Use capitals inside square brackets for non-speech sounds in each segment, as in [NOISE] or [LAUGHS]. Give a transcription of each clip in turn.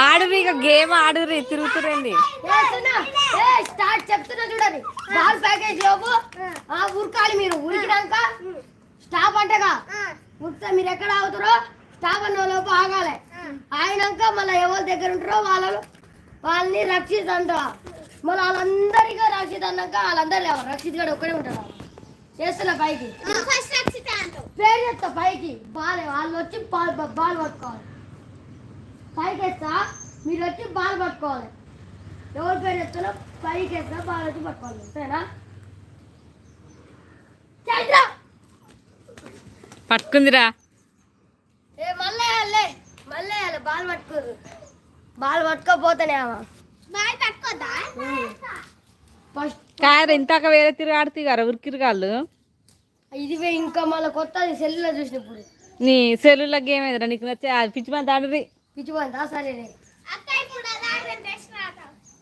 ఆడురు ఇక game ఆడుర్రి తిరుగుతురండి start చెప్తున్నా చూడండి. బాల్ ప్యాకేజ్ లోపు ఆ, ఉరకాలి మీరు ఉరికినాక స్టాప్ అంటగా. ఉరికితే మీరు ఎక్కడ ఆగుతారో స్టాప్ అన్న లోపు ఆగాలి. ఆగినాక మళ్ళీ ఎవరి దగ్గర ఉంటారో వాళ్ళను వాళ్ళని రక్షిత్ అంట. మళ్ళీ వాళ్ళందరికీ రక్షిత్ అన్నాక వాళ్ళందరూ లేవరు. రక్షిత్ గడు ఒక్కడే ఉంటాడు. చేస్తున్నా పైకి. పేరు చెప్తా పైకి. బాల్ వాళ్ళు వచ్చి బాల్ బాల్ పట్టుకోవాలి. పైకి వేస్తా మీరు వచ్చి బాల్ పట్టుకోవాలి. ఎవరి పేరు చెప్తారో పైకి వేస్తా బాల్ వచ్చి పట్టుకోవాలి. అంతేనా చైత్ర! పట్టుకుందిరా. ఏ మళ్ళీ వేయాలి మళ్ళీ వేయాలి బాల్ పట్టుకోరు. బాల్ పట్టుకోపోతేనే బాల్ పట్టుకోద్దా? ఫస్ట్ కాదు ఇంతాక వేరే తిరిగి ఆడుతీ కదా ఉరికిరిగాళ్ళు ఇది ఇంకా మళ్ళీ కొత్తది సెల్లులో చూసినప్పుడు. నీ సెల్లుల గేమ్ ఏదిరా? నీకు నచ్చే అది పిచ్చి మంది సరే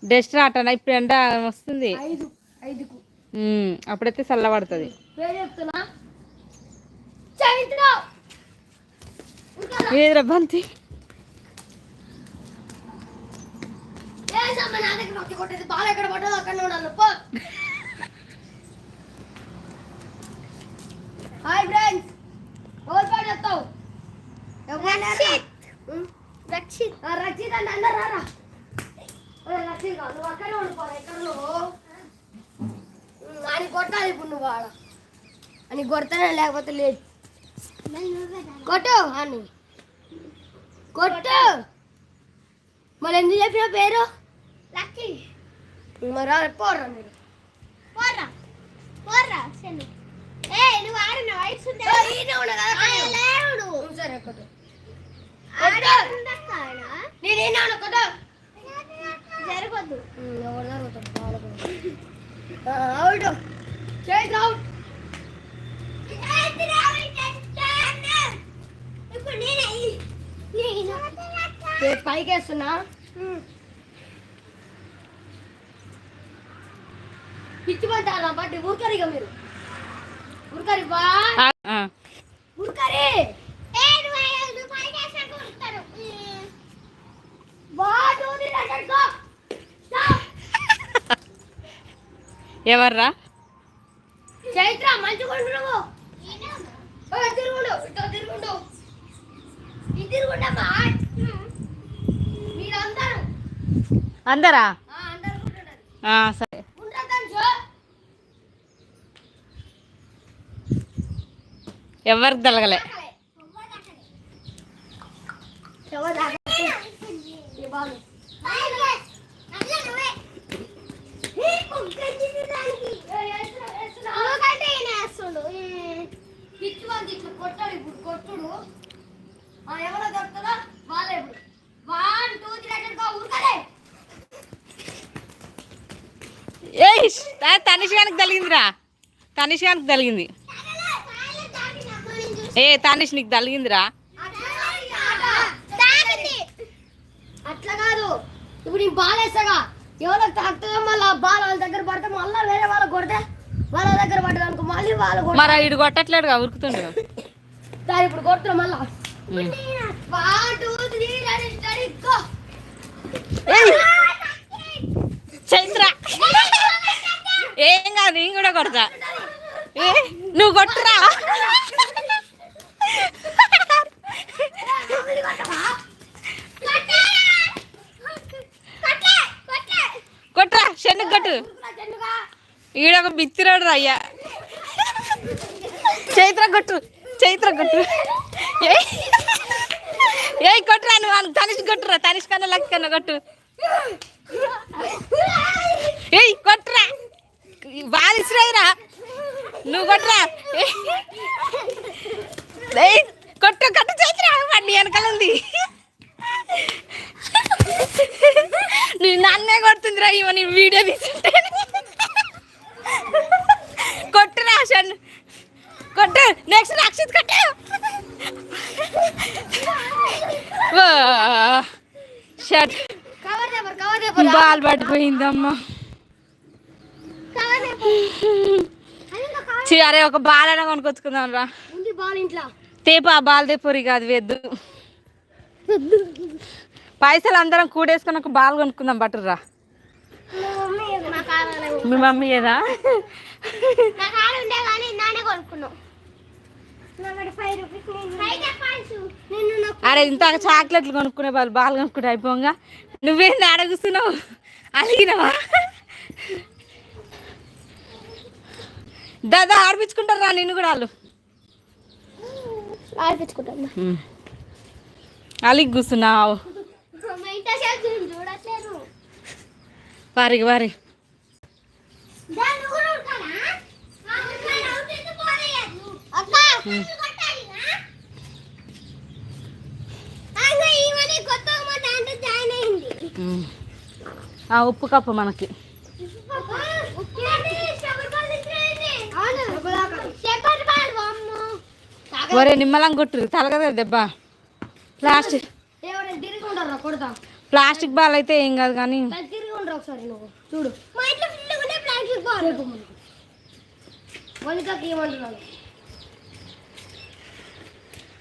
డస్ట్ ఆటనా ఇప్పుడు ఎండ వస్తుంది. అప్పుడైతే చల్లబడుతుంది. ఏదిరా బంతి? ఏ సమ్మ [LAUGHS] నా దగ్గర వచ్చి కొట్టేది బాల్ ఎక్కడ పడ్డదో అక్కడ ఉండాలి పో హాయ్ ఫ్రెండ్స్ ఎవరు పేరు చెప్తావు రక్షిత్ రక్షిత్ అందరు రారా. రక్షిత్ నువ్వు అక్కడే ఉండిపోరా ఎక్కడ నువ్వు? అని కొట్టాలి ఇప్పుడు నువ్వు ఆడ. అని కొడతానే లేకపోతే లేదు. కొట్టు అని కొట్టు. మరి ఎందుకు చెప్పిన పేరు? లక్కీ. మరి పోర్రా మీరు. పోర్రా. పోర్రా సెను ఏ నువ్వు ఆడిన లేవుడు సరే కొట్టు నేను ఈనే ఉన్నా కొట్టు జరగొద్దు ఎవరు జరుగుతాడు అవుట్ చేసి అవుట్ ఇప్పుడు నేనే పైకి వేస్తున్నా పిచ్చి పడ్డారా బట్టి మీరు. ఊరుకరి బా. ఆ, ఆ. ఊరుకరి. వాడు ఎవర్రా? చైత్ర నువ్వు. ఓ, తిరుగుండు ఇటు తిరుగుండు ఇది తిరుగుండమ్మా అందరా? సరే. ఎవరికి తలగలే కొట్టాడు ఇప్పుడు కొట్టుడు ఎవరో ఏయ్ తనిష్ గానికి తలిగిందిరా తనిష్ గానికి తలిగింది ఏ తనిష్ నీకు తలిగిందిరా అట్లా కాదు ఇప్పుడు బాల్ వేస్తాగా ఎవరికి తాకుతుందో మళ్ళీ బాల్ వాళ్ళ దగ్గర పడితే మళ్ళీ. వేరే వాళ్ళకి కొడితే వాళ్ళ దగ్గర పడ్డది అనుకో మళ్ళీ వాళ్ళు మరి ఇడు కొట్టట్లేడుగా ఉరుకుతుండు దాన్ని ఇప్పుడు కొడుతున్నా మళ్ళా. చైత్ర ఏం కాదు నేను కూడా కొడతా. ఏ నువ్వు కొట్టరా. కొట్టురా శనుగు కొట్టు. ఒక బిత్తిరాడు అయ్యా. చైత్ర కొట్టు చైత్ర కొట్టు. ఏ ఏయ్ కొట్టురా నువ్వు తనిష్ కొట్టురా తనిష్ కన్నా లక్ కన్నా కొట్టు ఏయ్ కొట్టురా బాధిస్తురా నువ్వు కొట్టురా ఏయ్. ఏయ్ కొట్టు కొట్టు చైత్ర వాడిని వెనకాల ఉంది నీ నన్నే కొడుతుందిరా ఇవ నీ వీడియో తీసుంటే కొట్టురా షన్ కొట్టు నెక్స్ట్ రక్షిత్ కొట్టు చేపర్ బాల్ పడిపోయిందమ్మా చి అరే ఒక బాల్ అయినా కొనుక్కొచ్చుకుందాం రా. తేప ఆ బాల్ తెప్పరి కాదు వేద్దు. పైసలు అందరం కూడేసుకొని ఒక బాల్ కొనుక్కుందాం బట్టరురా మీ మమ్మీ ఏదా కొనుక్కున్నాం ఫైవ్ రూపీస్ నిన్ను నాకు అరే ఇంత చాక్లెట్లు కొనుక్కునే వాళ్ళు బాల్ కొనుక్కుంటే అయిపోగా. నువ్వేంది అడగుస్తున్నావు అలిగినవా? దాదా ఆడిపించుకుంటారు రా నిన్ను కూడా వాళ్ళు? ఆడిపించుకుంటాను. అలిగి కూర్చున్నావు. చూడట్లేదు. వారికి. ఆ ఉప్పు కప్పు మనకి. ఒరే నిమ్మలం కొట్టు తలగదా దెబ్బ. ప్లాస్టిక్ కొడతా ప్లాస్టిక్ బాల్ అయితే ఏం కాదు కానీ. చూడు. మా ఇంట్లో ప్లాస్టిక్ బాల్ వనికకి ఏమంటున్నాను ఆడిపించుకుంటాలే నిన్ను కూర్చొని ఆ, వాళ్ళు ఆడిపించుకోవాలి ఇంతాక నేను ఇట్లా నవ్వుకుంటూ చూసినా ఉమ్, అక్కడనే కూర్చొని అలిగి ఇట్లా పెట్టుకుంటా చేతులు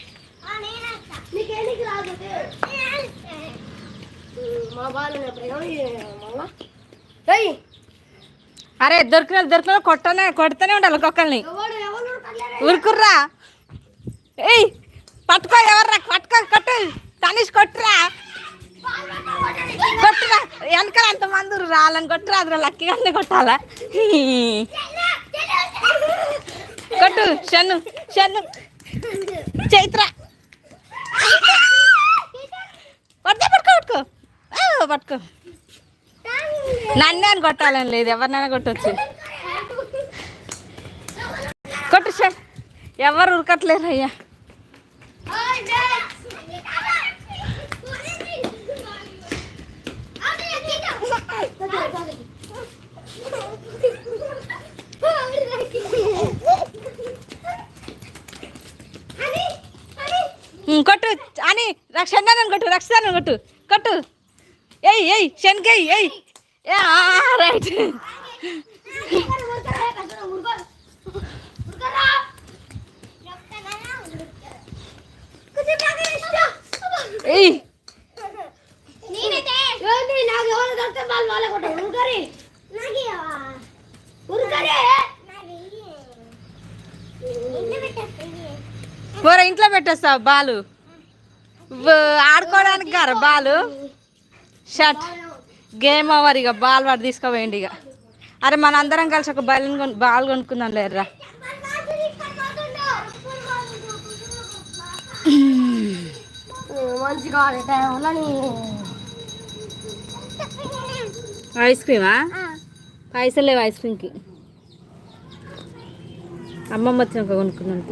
నీకేంటికి రాదు? మా బాల్ మళ్ళా? ఏయ్! అరే దొరికిన దొరికిన కొట్టనే కొడుతూనే ఉండాలి ఒక్కొక్కరిని? ఉరుకుర్రా? ఏయ్! పట్టుకో ఎవర్రా? పట్టుకో కొట్టు. తనిష్ కొట్టురా. కొట్టురా. వెనకాల అంతమంది రాలని కొట్టురా. అదిరా లక్కీగానే కొట్టాలా? కొట్టు షన్ను. షన్ను. చైత్ర పట్టుకో పట్టుకో పట్టుకో ఆ, పట్టుకో. నన్నే అని కొట్టాలని లేదు ఎవరినైనా కొట్టొచ్చు. కొట్టు షన్ ఎవరు ఉరకట్లేరు అయ్యా కొట్టు. అని రక్షణ కొట్టు రక్షణ కొట్టు. కొట్టు. ఏయ్ ఏయ్ శనగయ్య ఏయ్. ఏ, ఆ, రైట్. ఏయ్. కూర ఇంట్లో పెట్టేస్తావు బాలు? వ- ఆడుకోవడానికి గారు బాలు? షర్ట్ గేమ్ ఓవర్ ఇక బాల్ వాడు తీసుకోవేయండి ఇక. అరే మన అందరం కలిసి ఒక బాల్ బాల్ కొనుక్కుందాం లేర్రా. ఐస్ క్రీమా పైసలు లేవు ఐస్ క్రీమ్కి అమ్మమ్మ వచ్చినాక కొనుక్కున్నాను